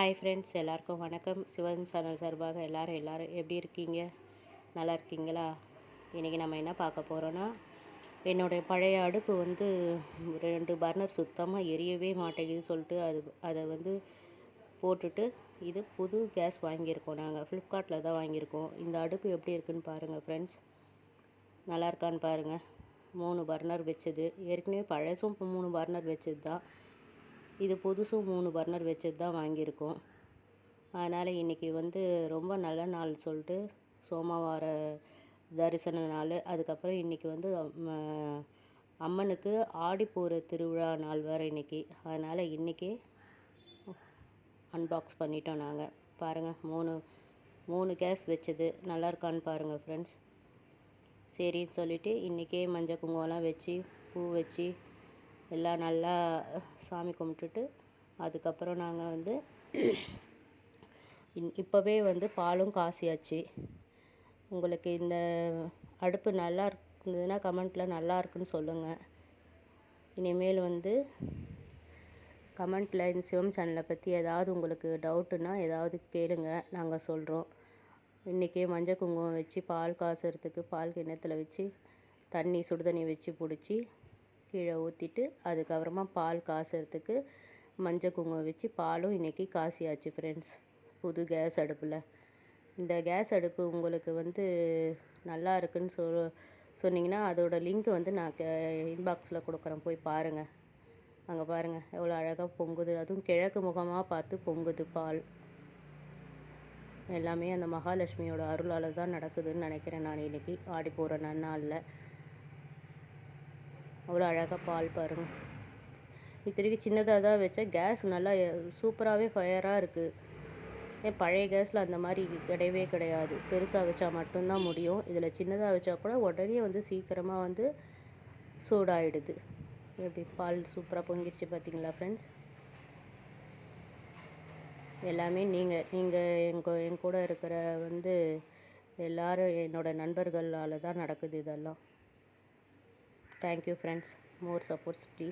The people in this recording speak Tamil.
ஹாய் ஃப்ரெண்ட்ஸ் எல்லாருக்கும் வணக்கம். சிவன் சேனல் சார்பாக எல்லோரும் எல்லோரும் எப்படி இருக்கீங்க? நல்லா இருக்கீங்களா? இன்றைக்கி நம்ம என்ன பார்க்க போகிறோன்னா என்னுடைய பழைய அடுப்பு வந்து ரெண்டு பர்னர் சுத்தமாக எரியவே மாட்டேங்குது சொல்லிட்டு அது அதை வந்து போட்டுட்டு இது புது கேஸ் வாங்கியிருக்கோம் நாங்கள் ஃப்ளிப்கார்ட்டில் தான் வாங்கியிருக்கோம். இந்த அடுப்பு எப்படி இருக்குன்னு பாருங்கள் ஃப்ரெண்ட்ஸ் நல்லா இருக்கான்னு பாருங்கள் மூணு பர்னர் வச்சது. ஏற்கனவே பழசும் மூணு பர்னர் வச்சது தான் இது புதுசும் மூணு பர்னர் வச்சது தான் வாங்கியிருக்கோம். அதனால் இன்றைக்கி வந்து ரொம்ப நல்ல நாள் சொல்லிட்டு சோமவார தரிசன நாள். அதுக்கப்புறம் இன்றைக்கி வந்து அம்மனுக்கு ஆடிப்பூர திருவிழா நாள் வேறு இன்றைக்கி அதனால் இன்றைக்கி அன்பாக்ஸ் பண்ணிட்டோம் நாங்கள் பாருங்கள் மூணு மூணு கேஸ் வச்சது. நல்லா இருக்கான்னு பாருங்கள் ஃப்ரெண்ட்ஸ் சரின்னு சொல்லிவிட்டு இன்றைக்கே மஞ்சள் குங்குமம்லாம் வச்சு பூ வச்சு எல்லாம் நல்லா சாமி கும்பிட்டுட்டு அதுக்கப்புறம் நாங்கள் வந்து இப்போவே வந்து பாலும் காசியாச்சு. உங்களுக்கு இந்த அடுப்பு நல்லா இருந்ததுன்னா கமெண்ட்டில் நல்லா இருக்குன்னு சொல்லுங்கள் இனிமேல் வந்து கமெண்ட்டில் இந்த சிவம் சேனலை பற்றி ஏதாவது உங்களுக்கு டவுட்டுன்னா ஏதாவது கேளுங்க நாங்கள் சொல்கிறோம் இன்றைக்கே மஞ்சள் குங்குமம் வச்சு பால் காசுறதுக்கு பால் கிண்ணத்தில் வச்சு தண்ணி சுடுதண்ணி வச்சு பிடிச்சி கீழே ஊற்றிட்டு அதுக்கப்புறமா பால் காசுறதுக்கு மஞ்சள் குங்குமம் வச்சு பாலும் இன்றைக்கி காசியாச்சு ஃப்ரெண்ட்ஸ் புது கேஸ் அடுப்பில். இந்த கேஸ் அடுப்பு உங்களுக்கு வந்து நல்லா இருக்குன்னு சொ சொன்னிங்கன்னா அதோடய லிங்க் வந்து நான் இன்பாக்ஸில் கொடுக்குறேன். போய் பாருங்கள் அங்கே பாருங்கள் எவ்வளோ அழகாக பொங்குது. அதுவும் கிழக்கு முகமாக பார்த்து பொங்குது பால். எல்லாமே அந்த மகாலட்சுமியோட அருளால் தான் நடக்குதுன்னு நினைக்கிறேன் நான் இன்றைக்கி ஆடி போகிற நன்னாளில். அவ்வளோ அழகாக பால் பாருங்கள் இத்தனைக்கு சின்னதாக தான் வச்சேன். கேஸ் நல்லா சூப்பராகவே ஃபயராக இருக்குது ஏன் பழைய கேஸில் அந்த மாதிரி கிடையவே கிடையாது. பெருசாக வச்சா மட்டும்தான் முடியும். இதில் சின்னதாக வச்சா கூட உடனே வந்து சீக்கிரமாக வந்து சூடாகிடுது எப்படி பால் சூப்பராக பொங்கிடுச்சு பார்த்தீங்களா ஃப்ரெண்ட்ஸ் எல்லாமே நீங்கள் நீங்கள் எங்கள் என் கூட இருக்கிற வந்து எல்லோரும் என்னோடய நண்பர்களால் தான் நடக்குது இதெல்லாம். Thank you friends. More supports please.